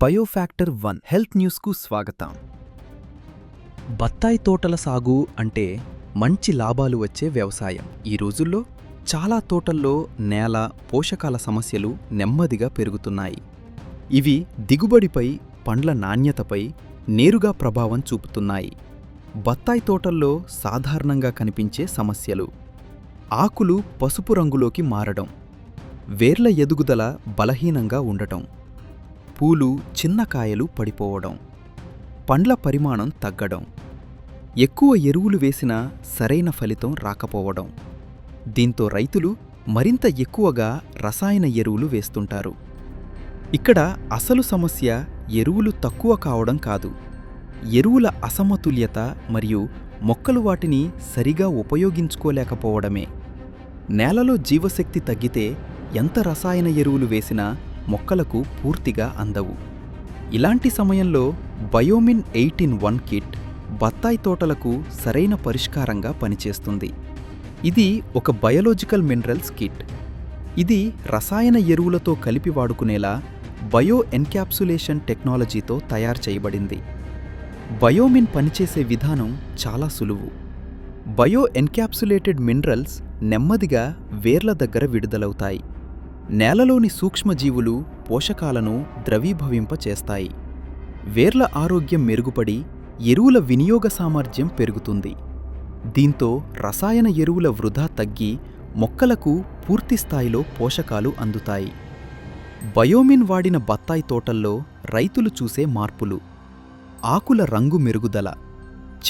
బయోఫ్యాక్టర్ one health న్యూస్కు స్వాగతం. బత్తాయి తోటల సాగు అంటే మంచి లాభాలు వచ్చే వ్యవసాయం. ఈ రోజుల్లో చాలా తోటల్లో నేల పోషకాల సమస్యలు నెమ్మదిగా పెరుగుతున్నాయి. ఇవి దిగుబడిపై పండ్ల నాణ్యతపై నేరుగా ప్రభావం చూపుతున్నాయి. బత్తాయి తోటల్లో సాధారణంగా కనిపించే సమస్యలు ఆకులు పసుపు రంగులోకి మారడం వేర్ల ఎదుగుదల బలహీనంగా ఉండటం పూలు చిన్న కాయలు పడిపోవడం పండ్ల పరిమాణం తగ్గడం ఎక్కువ ఎరువులు వేసినా సరైన ఫలితం రాకపోవడం. దీంతో రైతులు మరింత ఎక్కువగా రసాయన ఎరువులు వేస్తుంటారు. ఇక్కడ అసలు సమస్య ఎరువులు తక్కువ కావడం కాదు. ఎరువుల అసమతుల్యత మరియు మొక్కలు వాటిని సరిగా ఉపయోగించుకోలేకపోవడమే. నేలలో జీవశక్తి తగ్గితే ఎంత రసాయన ఎరువులు వేసినా మొక్కలకు పూర్తిగా అందవు. ఇలాంటి సమయంలో బయోమిన్ ఎయిటీన్ వన్ కిట్ బత్తాయి తోటలకు సరైన పరిష్కారంగా పనిచేస్తుంది. ఇది ఒక బయోలాజికల్ మినరల్స్ కిట్. ఇది రసాయన ఎరువులతో కలిపి వాడుకునేలా బయో ఎన్క్యాప్సులేషన్ టెక్నాలజీతో తయారు చేయబడింది. బయోమిన్ పనిచేసే విధానం చాలా సులువు. బయో ఎన్క్యాప్సులేటెడ్ మినరల్స్ నెమ్మదిగా వేర్ల దగ్గర విడుదలవుతాయి. నేలలోని సూక్ష్మజీవులు పోషకాలను ద్రవీభవింపచేస్తాయి. వేర్ల ఆరోగ్యం మెరుగుపడి ఎరువుల వినియోగ సామర్థ్యం పెరుగుతుంది. దీంతో రసాయన ఎరువుల వృధా తగ్గి మొక్కలకు పూర్తిస్థాయిలో పోషకాలు అందుతాయి. బయోమిన్ వాడిన బత్తాయి తోటల్లో రైతులు చూసే మార్పులు. ఆకుల రంగు మెరుగుదల.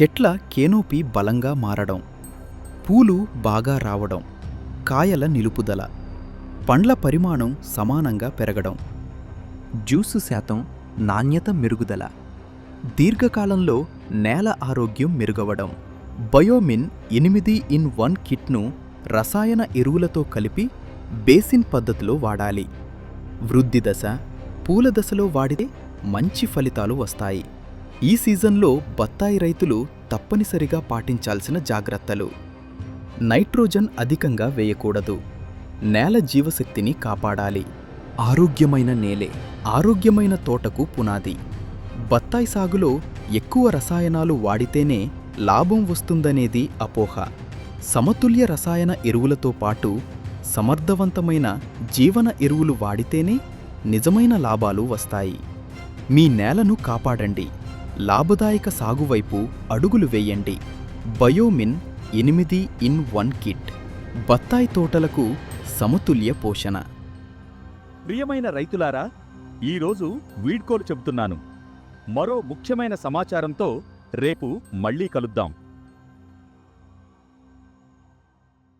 చెట్ల కేనోపి బలంగా మారడం. పూలు బాగా రావడం. కాయల నిలుపుదల. పండ్ల పరిమాణం సమానంగా పెరగడం. జ్యూసు శాతం నాణ్యత మెరుగుదల. దీర్ఘకాలంలో నేల ఆరోగ్యం మెరుగవడం. బయోమిన్ ఎనిమిది ఇన్ వన్ కిట్ను రసాయన ఎరువులతో కలిపి బేసిన్ పద్ధతిలో వాడాలి. వృద్ధి దశ పూల దశలో వాడితే మంచి ఫలితాలు వస్తాయి. ఈ సీజన్లో బత్తాయి రైతులు తప్పనిసరిగా పాటించాల్సిన జాగ్రత్తలు. నైట్రోజన్ అధికంగా వేయకూడదు. నేల జీవశక్తిని కాపాడాలి. ఆరోగ్యమైన నేలే ఆరోగ్యమైన తోటకు పునాది. బత్తాయి సాగులో ఎక్కువ రసాయనాలు వాడితేనే లాభం వస్తుందనేది అపోహ. సమతుల్య రసాయన ఎరువులతో పాటు సమర్థవంతమైన జీవన ఎరువులు వాడితేనే నిజమైన లాభాలు వస్తాయి. మీ నేలను కాపాడండి. లాభదాయక సాగువైపు అడుగులు వేయండి. బయోమిన్ ఎనిమిది ఇన్ వన్ కిట్. బత్తాయి తోటలకు సమతుల్య పోషణ. ప్రియమైన రైతులారా ఈరోజు వీడ్కోలు చెబుతున్నాను. మరో ముఖ్యమైన సమాచారంతో రేపు మళ్ళీ కలుద్దాం.